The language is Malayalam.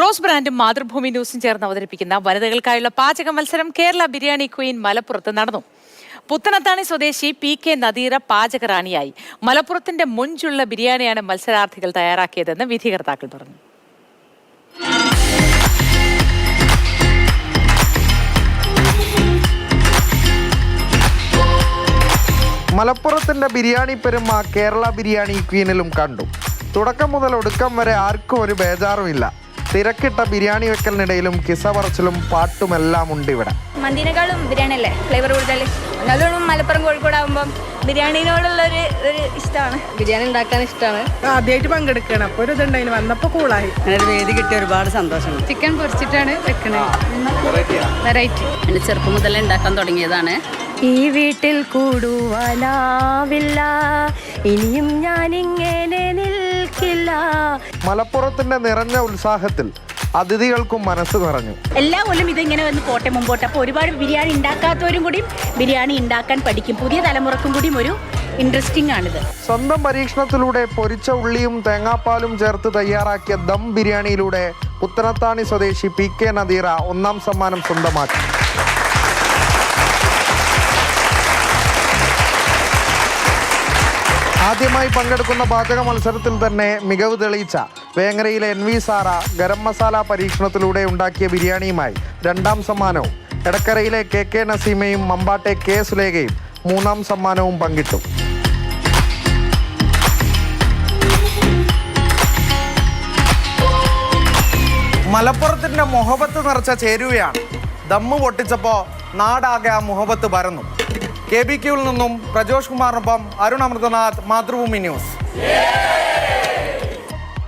റോസ് ബ്രാൻഡും മാതൃഭൂമി ന്യൂസും ചേർന്ന് അവതരിപ്പിക്കുന്ന വനിതകൾക്കായുള്ള പാചക മത്സരം കേരള ബിരിയാണി ക്വീൻ മലപ്പുറത്ത് നടന്നു. പുത്തനത്താണി സ്വദേശി പി കെ നദീറ പാചക പാചകറാണിയായി. മലപ്പുറത്തിന്റെ മുഞ്ചുള്ള ബിരിയാണിയാണ് മത്സരാർത്ഥികൾ തയ്യാറാക്കിയതെന്ന് വിധികർത്താക്കൾ പറഞ്ഞു. മലപ്പുറത്തിന്റെ ബിരിയാണി പെരുമ കേരള ബിരിയാണി ക്വീനിലും കണ്ടു. തുടക്കം മുതൽ ഒടുക്കം വരെ ആർക്കും ഒരു ബേജാറുമില്ല. തിരക്കിട്ട ബിരിയാണി വെക്കലിനിടയിലും കിസ പറച്ചിലും പാട്ടുമെല്ലാം ഉണ്ട് ഇവിടെ. മന്തിനേക്കാളും ബിരിയാണി അല്ലേ ഫ്ലേവർ കൂടുതൽ നല്ലോണം മലപ്പുറം കോഴിക്കോട് ആകുമ്പം ബിരിയാണിനോടുള്ള ഒരു ഒരു ഇഷ്ടമാണ്. ബിരിയാണി ഉണ്ടാക്കാൻ ഇഷ്ടമാണ്. ആദ്യമായിട്ട് പങ്കെടുക്കണം. അപ്പോൾ ഒരു ഇതുണ്ടായി വന്നപ്പോൾ കൂളായി. ഒരു വേദി കിട്ടിയ ഒരുപാട് സന്തോഷം. ചിക്കൻ പൊരിച്ചിട്ടാണ് വെക്കണത് വെറൈറ്റി. എന്റെ ചെറുപ്പം മുതലേ ഉണ്ടാക്കാൻ തുടങ്ങിയതാണ്. ഈ വീട്ടിൽ കൂടുവാനാവില്ല. ഇനിയും ഞാൻ ഇങ്ങനെ നിൽക്കില്ല മലപ്പുറത്തിന്റെ നിറഞ്ഞ ഉത്സാഹത്തിൽ അതിഥികൾക്കും മനസ്സ് നിറഞ്ഞു. എല്ലാ കൊല്ലം ഇതിങ്ങനെ വന്ന് പോട്ടെ മുമ്പോട്ട്. അപ്പോൾ ഒരുപാട് ബിരിയാണി ഉണ്ടാക്കാത്തവരും കൂടി ബിരിയാണി ഉണ്ടാക്കാൻ പഠിക്കും. പുതിയ തലമുറക്കും കൂടി ഒരു ഇൻട്രസ്റ്റിംഗ് ആണിത്. സ്വന്തം പരീക്ഷണത്തിലൂടെ പൊരിച്ച ഉള്ളിയും തേങ്ങാപ്പാലും ചേർത്ത് തയ്യാറാക്കിയ ദം ബിരിയാണിയിലൂടെ പുത്തനത്താണി സ്വദേശി പി കെ നദീറ ഒന്നാം സമ്മാനം സ്വന്തമാക്കി. ആദ്യമായി പങ്കെടുക്കുന്ന പാചക മത്സരത്തിൽ തന്നെ മികവ് തെളിയിച്ച വേങ്ങരയിലെ എൻ വി സാറ ഗരം മസാല പരീക്ഷണത്തിലൂടെ ഉണ്ടാക്കിയ ബിരിയാണിയുമായി രണ്ടാം സമ്മാനവും എടക്കരയിലെ കെ കെ നസീമയും മമ്പാട്ടെ കെ സുലേഖയും മൂന്നാം സമ്മാനവും പങ്കിട്ടു. മലപ്പുറത്തിന്റെ മുഹബത്ത് നിറച്ച ചേരുവയാണ്. ദമ്മ് പൊട്ടിച്ചപ്പോ നാടാകെ ആ മുഹബത്ത് പരന്നു. കെ ബി ക്യൂവിൽ നിന്നും പ്രജോഷ് കുമാറിനൊപ്പം അരുൺ അമൃതനാഥ് മാതൃഭൂമി ന്യൂസ്.